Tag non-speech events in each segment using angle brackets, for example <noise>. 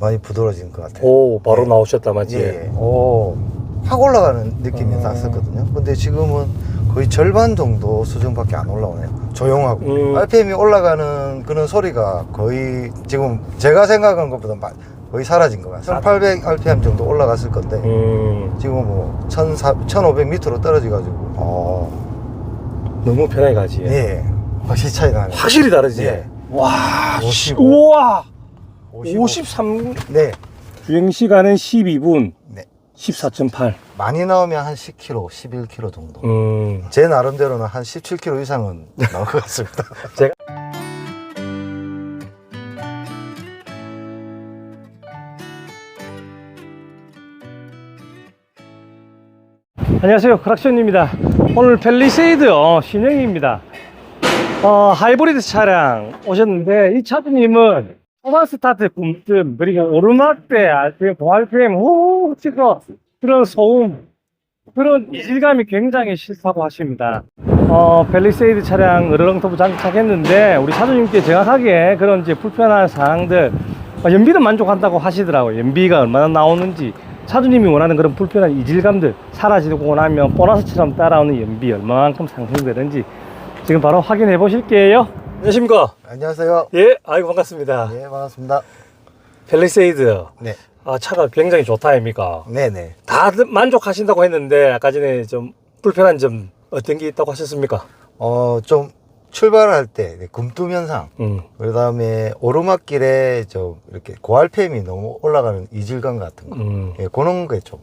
많이 부드러워진 것 같아요. 오 바로 예. 나오셨다 맞지? 예, 예. 오, 확 올라가는 느낌이 음. 났었거든요. 근데 지금은 거의 절반 정도 수준밖에 안 올라오네요. 조용하고. 음. RPM이 올라가는 그런 소리가 거의 지금 제가 생각한 것보다 마- 거의 사라진 것 같아요. 1800 RPM 정도 올라갔을 건데 음 지금 뭐 1400, 1500 밑으로 떨어져가지고 어, 너무 편하게 가지. 예, 확실히 차이 나네요. 확실히 다르지. 예. 와, 55. 우와, 55. 53 네, 주행 시간은 12분, 네. 14.8. 많이 나오면 한 10km, 11km 정도. 음, 제 나름대로는 한 17km 이상은 <laughs> 나올 것 같습니다. <laughs> 제가 안녕하세요 크락션입니다 오늘 펠리세이드 어, 신형입니다 어, 하이브리드 차량 오셨는데 이 차주님은 초반 스타트 굼뜸 그리고 오르막대 RPM, 고RPM 후 찍어. 그런 소음 그런 이질감이 굉장히 싫다고 하십니다. 어, 펠리세이드 차량 으르렁터보 장착했는데 우리 차주님께 정확하게 그런 이제 불편한 사항들 어, 연비는 만족한다고 하시더라고요. 연비가 얼마나 나오는지. 차주님이 원하는 그런 불편한 이질감들 사라지고 나면 보너스처럼 따라오는 연비 얼마만큼 상승되는지 지금 바로 확인해 보실게요 안녕하십니까 안녕하세요. 예 아이고 반갑습니다 예, 반갑습니다. 펠리세이드 네, 아 차가 굉장히 좋다 아닙니까 네네. 다들 만족하신다고 했는데 아까 전에 좀 불편한 점 어떤 게 있다고 하셨습니까? 어, 좀 출발할 때 네, 굼뜸 현상, 음. 그 다음에 오르막길에 좀 이렇게 고RPM이 너무 올라가는 이질감 같은 거. 음. 예, 그런 게 좀.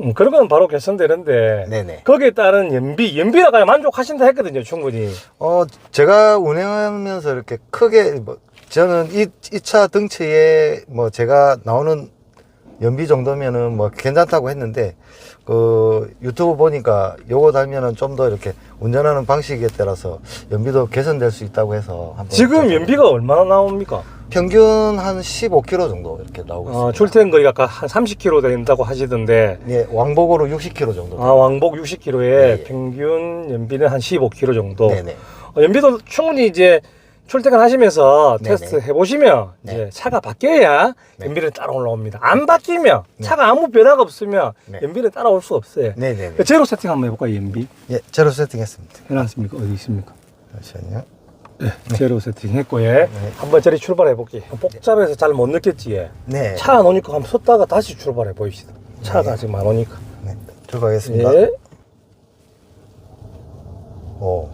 음, 그런 건 바로 개선되는데 네네. 거기에 따른 연비 연비가 만족하신다 했거든요 충분히 어, 제가 운행하면서 이렇게 크게, 뭐, 저는 이, 이차 덩치에 뭐 제가 나오는 연비 정도면은 뭐 괜찮다고 했는데, 그 유튜브 보니까 요거 달면은 좀 더 이렇게 운전하는 방식에 따라서 연비도 개선될 수 있다고 해서 한번 지금 좀- 연비가 얼마나 나옵니까? 평균 한 15km 정도 이렇게 나오고 어, 있습니다. 출퇴근 거리가 아까 한 30km 된다고 하시던데 예, 왕복으로 60km 정도. 아, 왕복 60km에 네. 평균 연비는 한 15km 정도 네네. 어, 연비도 충분히 이제 출퇴근 하시면서 네네. 테스트 해보시면 네. 이제 차가 바뀌어야 네. 연비는 따라 올라옵니다. 안 바뀌면 네. 차가 아무 변화가 없으면 네. 연비는 따라올 수 없어요. 네네네. 제로 세팅 한번 해볼까요, 연비? 예, 제로 세팅했습니다. 해놨습니까? 어디 있습니까? 잠시만요. 네. 제로 세팅 했고, 예. 한번 저리 출발해 볼게요. 복잡해서 잘 못 느꼈지, 예. 네. 차 안 오니까 한번 섰다가 다시 출발해 보입시다. 차가 네. 지금 안 오니까. 네. 출발하겠습니다. 예. 오,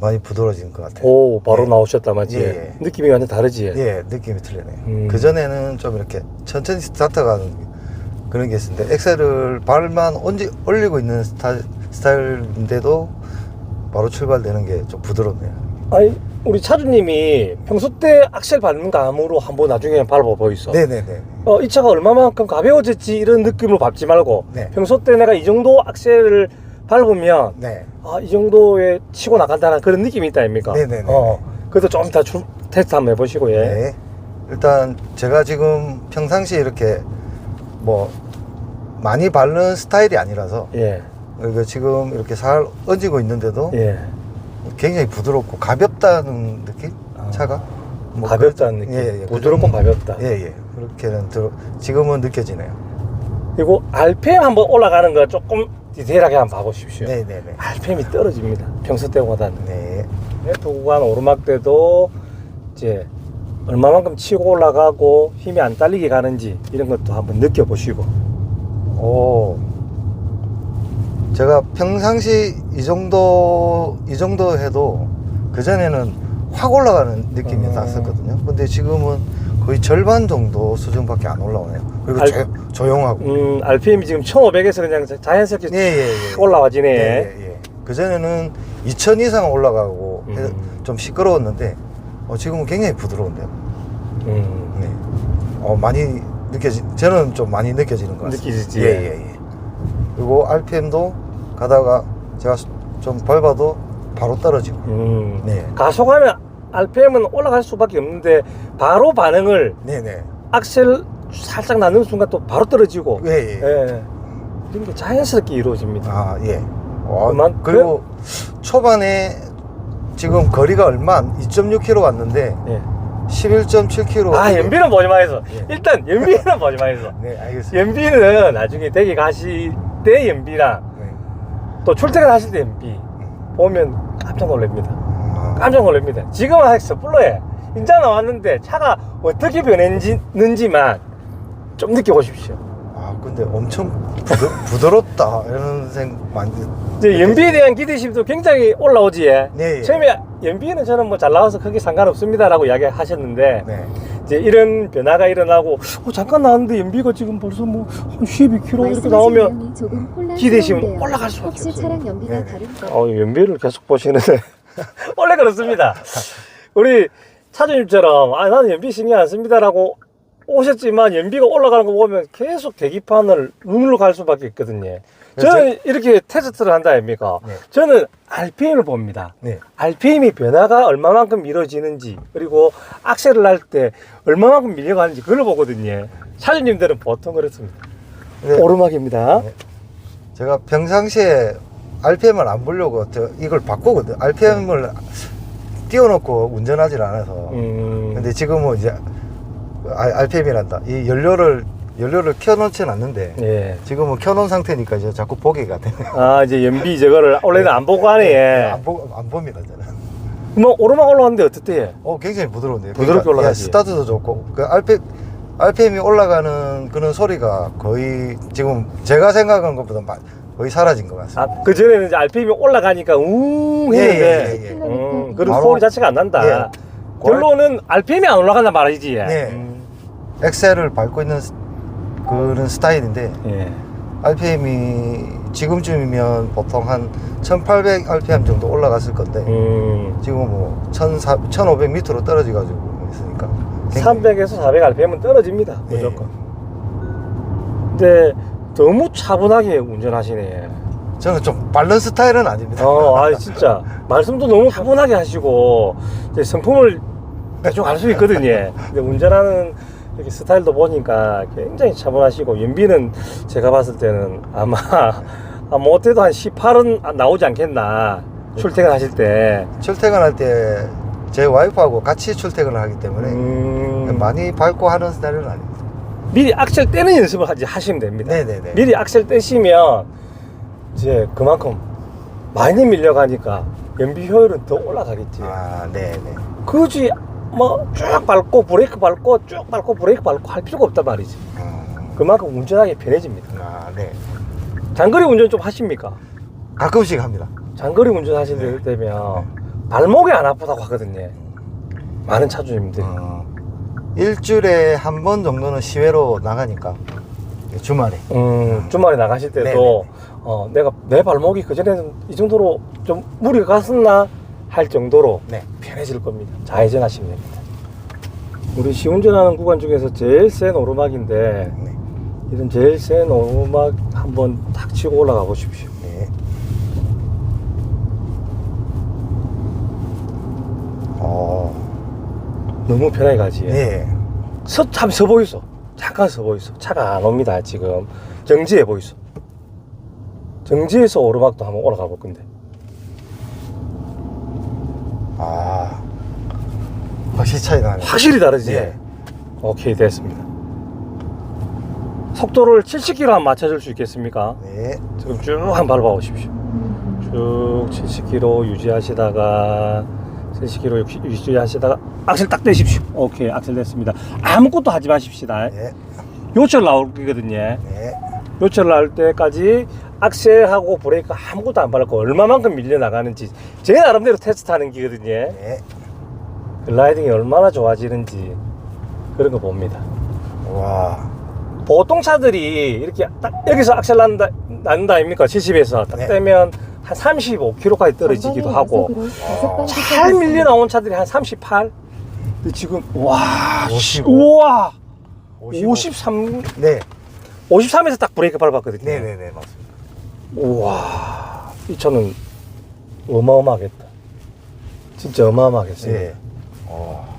많이 부드러워진 것 같아요. 오, 바로 네. 나오셨다, 맞지? 예, 예. 느낌이 완전 다르지? 예. 예, 느낌이 틀리네요. 음. 그 전에는 좀 이렇게 천천히 스타트가 그런 게 있었는데, 엑셀을 발만 얹이, 올리고 있는 스타일, 스타일인데도 바로 출발되는 게 좀 부드럽네요. 아니, 우리 차주님이 평소 때 악셀 밟는 감으로 한번 나중에 밟아 보이소. 네네네. 어, 이 차가 얼마만큼 가벼워졌지 이런 느낌으로 밟지 말고 네. 평소 때 내가 이 정도 악셀을 밟으면 네. 아, 이 정도에 치고 나간다는 그런 느낌이 있다 아닙니까? 네네네. 어, 그래서 좀 이따 출- 테스트 한번 해보시고, 예. 네. 일단 제가 지금 평상시에 이렇게 뭐 많이 바르는 스타일이 아니라서 예. 지금 이렇게 살 얹고 있는데도 예. 굉장히 부드럽고 가볍다는 느낌? 아, 차가? 뭐 가볍다는 그- 느낌. 예, 예. 부드럽고 가볍다. 예, 예. 그렇게는 들어, 지금은 느껴지네요. 그리고 RPM 한번 올라가는 거 조금 디테일하게 한번 봐보십시오. 네 네 네. RPM이 떨어집니다. 평소 때보다는. 네. 네, 두 구간 오르막 때도 이제 얼마만큼 치고 올라가고 힘이 안 딸리게 가는지 이런 것도 한번 느껴보시고. 오. 제가 평상시 이 정도, 이 정도 해도 그 전에는 확 올라가는 느낌이 음. 났었거든요. 근데 지금은 거의 절반 정도 수준밖에 안 올라오네요. 그리고 알- 조, 조용하고. 음, RPM이 지금 1500에서 그냥 자연스럽게 예, 예, 예. 올라와지네. 예, 예, 예. 그전에는 2000 이상 올라가고 해서 음. 좀 시끄러웠는데 어, 지금은 굉장히 부드러운데요. 음, 네. 어, 많이 느껴지, 저는 좀 많이 느껴지는 것 같습니다. 느끼시지? 예, 예, 예. 그리고 RPM도 가다가 제가 좀 밟아도 바로 떨어지고. 음. 네. 가속하면 RPM은 올라갈 수밖에 없는데 바로 반응을 네네. 악셀 살짝 낳는 순간 또 바로 떨어지고 예, 예. 예. 이런 게 자연스럽게 이루어집니다. 아, 예. 어, 그만- 그리고 초반에 지금 거리가 얼마, 안- 2.6km 왔는데 예. 11.7km. 아 연비는 보지 마이소 예. 일단 연비는 보지 마이소 <laughs> 네, 알겠습니다. 연비는 나중에 댁에 가실 때 연비랑 네. 또 출퇴근 하실 때 연비 보면 깜짝 놀랍니다 아, 깜짝 놀랍니다 지금은 아직 섣불러해 인자 나왔는데 차가 어떻게 변했는지만 좀 느껴보십시오 아, 근데 엄청 부드, 부드럽다. 이런 생각 많이. 이제 연비에 대한 기대심도 굉장히 올라오지 예. 네, 예. 처음에 연비는 저는 뭐 잘 나와서 크게 상관없습니다라고 이야기 하셨는데 네. 이제 이런 변화가 일어나고 어, 잠깐 나왔는데 연비가 지금 벌써 뭐 한 12km 이렇게 나오면 기대심 올라갈 수밖에 혹시 없어요. 차량 연비가 네. 다른가? 어, 연비를 계속 보시는데 <laughs> 원래 그렇습니다. 우리 차주님처럼 아 나는 연비 신경 안 씁니다라고 오셨지만 연비가 올라가는 거 보면 계속 계기판을 눈으로 갈 수밖에 없거든요. 저는 이렇게 테스트를 한다 아닙니까? 네. 저는 RPM을 봅니다. 네. RPM이 변화가 얼마만큼 미뤄지는지 그리고 악셀을 할 때 얼마만큼 밀려가는지 그걸 보거든요. 차주님들은 보통 그렇습니다. 근데 오르막입니다. 네. 제가 평상시에 RPM을 안 보려고 저 이걸 바꾸거든. RPM을 띄워놓고 운전하질 않아서. 음, 근데 지금은 이제 RPM이란다. 이 연료를 연료를 켜놓지는 않는데 예. 지금은 켜놓은 상태니까 이제 자꾸 보기가 되네. 아 이제 연비 저거를 원래는 안 보고 하네. 예. 안, 보, 안 봅니다 저는. 뭐 오르막 올라갔는데 어떻대? 어 굉장히 부드러운데요. 부드럽게 그러니까, 올라가지. 예, 스타트도 좋고 그 RPM RPM이 올라가는 그런 소리가 거의 지금 제가 생각한 것보다 마- 거의 사라진 것 같습니다. 아, 그 전에는 이제 RPM이 올라가니까 웅 예, 했는데 예, 예, 예. 음, 그런 바로- 소리 자체가 안 난다. 예. 결론은 RPM이 안 올라간단 말이지. 네. 음, 엑셀을 밟고 있는 스- 그런 스타일인데 예. RPM이 지금쯤이면 보통 한 1800 RPM 정도 올라갔을 건데 음, 지금 뭐 1400, 1500 밑으로 떨어져 가지고 있으니까 굉장히- 300에서 400 RPM은 떨어집니다. 예. 무조건. 근데 너무 차분하게 운전하시네. 저는 좀 빠른 스타일은 아닙니다. 어, 아 진짜 말씀도 너무 차분하게 하시고 이제 성품을 대충 알 수 있거든요. <laughs> 근데 운전하는 이렇게 스타일도 보니까 굉장히 차분하시고 연비는 제가 봤을 때는 아마 <laughs> 못해도 한 18은 나오지 않겠나 출퇴근하실 때. 출퇴근할 때 제 와이프하고 같이 출퇴근을 하기 때문에 음, 많이 밟고 하는 스타일은 아닙니다. 미리 악셀 떼는 연습을 하지 하시면 됩니다. 네네네. 미리 악셀 떼시면 이제 그만큼 많이 밀려가니까 연비 효율은 더 올라가겠지. 아, 네네. 굳이 뭐 쭉 밟고 브레이크 밟고 쭉 밟고 브레이크 밟고 할 필요가 없단 말이지. 음, 그만큼 운전하기 편해집니다. 아, 네. 장거리 운전 좀 하십니까? 가끔씩 합니다. 장거리 운전 하실 때 되면 발목이 안 아프다고 하거든요. 많은 차주님들이. 어, 일주일에 한 번 정도는 시외로 나가니까 주말에. 음, 주말에 나가실 때도 네네네. 어, 내가 내 발목이 그전에는 이 정도로 좀 무리가 갔었나 할 정도로 네. 편해질 겁니다. 좌회전 하시면 됩니다. 우리 시운전하는 구간 중에서 제일 센 오르막인데 네. 이런 제일 센 오르막 한번 탁 치고 올라가 보십시오. 네. 어, 너무 편하게 가지. 네. 서, 참, 서 보이소. 잠깐 서 보이소. 차가 안 옵니다, 지금. 정지해 보이소. 정지해서 오르막도 한번 올라가 볼 건데. 아, 확실히 차이 나네. 확실히 다르지? 네. 오케이, 됐습니다. 속도를 70km 한번 맞춰줄 수 있겠습니까? 네. 지금 쭉 한번 밟아 보십시오. 쭉 70km 유지하시다가 70km 유지하시다가 악셀 딱 떼십시오. 오케이, 악셀 냈습니다. 아무것도 하지 마십시다. 네. 요철 나올 거거든요. 네. 요철 나올 때까지 악셀하고 브레이크 아무것도 안 밟고 얼마만큼 밀려 나가는지 제 나름대로 테스트하는 기거든요. 네. 글라이딩이 얼마나 좋아지는지 그런 거 봅니다. 와. 보통 차들이 이렇게 딱 여기서 악셀 난다, 난다 아닙니까? 70에서 딱 네. 떼면 한 35km까지 떨어지기도 하고 아. 잘 밀려 나온 차들이 한 38. 근데 지금 와, 55. 우와, 55. 53, 네. 53에서 딱 브레이크 밟았거든요. 네네네, 맞습니다. 우와, 이 차는 어마어마하겠다. 진짜 어마어마하겠어요. 네. 어,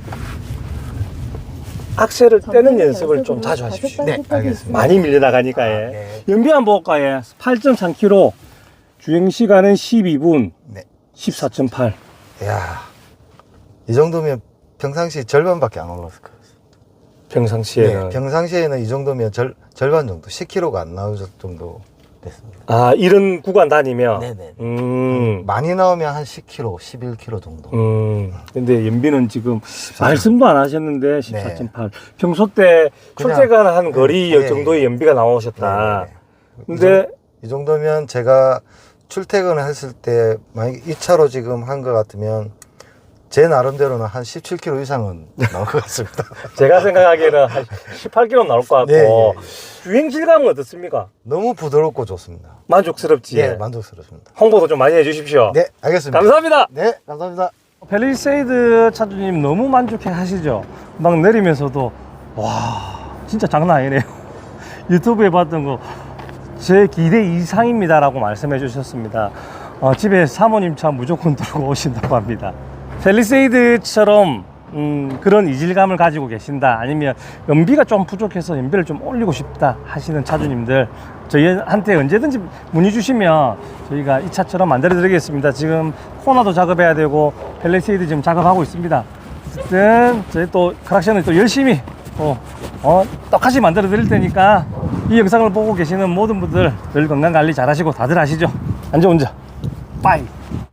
악셀을 떼는 연습을 좀 자주 하십시오. 네, 알겠습니다. 많이 밀려나가니까, 예. 네. 연비 한번 볼까, 예. 8.3km. 주행 시간은 12분 네. 14.8. 야, 이 정도면 평상시 절반밖에 안 올랐을 거예요. 평상시에는. 네, 평상시에는 이 정도면 절, 절반 정도, 10km가 안 나올 정도 됐습니다. 아, 이런 구간 다니면? 네네. 음. 많이 나오면 한 10km, 11km 정도. 음. 근데 연비는 지금 말씀도 안 하셨는데 네. 14.8. 평소 때 그냥- 출퇴근 한 거리 네. 정도의 연비가 나오셨다. 네네네. 근데 이 정도면 제가 출퇴근을 했을 때 만약 이 차로 지금 한 것 같으면 제 나름대로는 한 17km 이상은 <laughs> 나올 것 같습니다. 제가 생각하기에는 한 18km 나올 것 같고 네, 예, 주행 질감은 어떻습니까? 너무 부드럽고 좋습니다. 만족스럽지? 예, 만족스럽습니다. 홍보도 좀 많이 해주십시오. 네, 알겠습니다. 감사합니다. 네, 감사합니다. 펠리세이드 차주님 너무 만족해 하시죠? 막 내리면서도 와 진짜 장난 아니네요. <laughs> 유튜브에 봤던 거 제 기대 이상입니다라고 말씀해 주셨습니다. 어, 집에 사모님 차 무조건 들고 오신다고 합니다. 펠리세이드처럼 음, 그런 이질감을 가지고 계신다. 아니면 연비가 좀 부족해서 연비를 좀 올리고 싶다 하시는 차주님들 저희한테 언제든지 문의 주시면 저희가 이 차처럼 만들어 드리겠습니다. 지금 코너도 작업해야 되고 펠리세이드 지금 작업하고 있습니다. 어쨌든 저희 또 크락션을 또 열심히 또 어, 똑같이 만들어 드릴 테니까 이 영상을 보고 계시는 모든 분들 늘 건강 관리 잘 하시고 다들 아시죠? 안전 운전 빠이